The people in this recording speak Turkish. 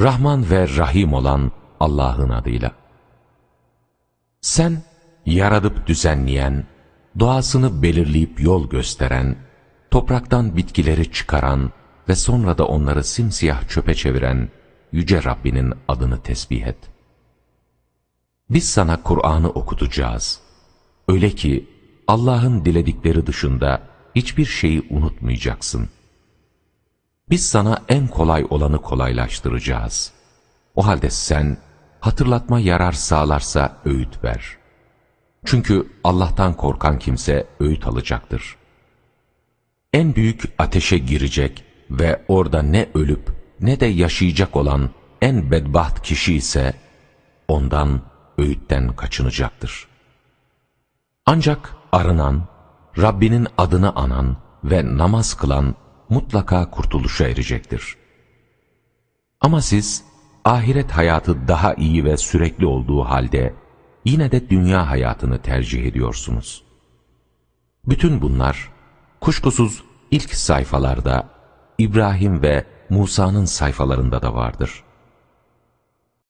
Rahman ve Rahim olan Allah'ın adıyla. Sen, yaradıp düzenleyen, doğasını belirleyip yol gösteren, topraktan bitkileri çıkaran ve sonra da onları simsiyah çöpe çeviren Yüce Rabbinin adını tesbih et. Biz sana Kur'an'ı okutacağız. Öyle ki Allah'ın diledikleri dışında hiçbir şeyi unutmayacaksın. Biz sana en kolay olanı kolaylaştıracağız. O halde sen hatırlatma yarar sağlarsa öğüt ver. Çünkü Allah'tan korkan kimse öğüt alacaktır. En büyük ateşe girecek ve orada ne ölüp ne de yaşayacak olan en bedbaht kişi ise ondan öğütten kaçınacaktır. Ancak arınan, Rabbinin adını anan ve namaz kılan mutlaka kurtuluşa erecektir. Ama siz ahiret hayatı daha iyi ve sürekli olduğu halde yine de dünya hayatını tercih ediyorsunuz. Bütün bunlar kuşkusuz ilk sayfalarda İbrahim ve Musa'nın sayfalarında da vardır.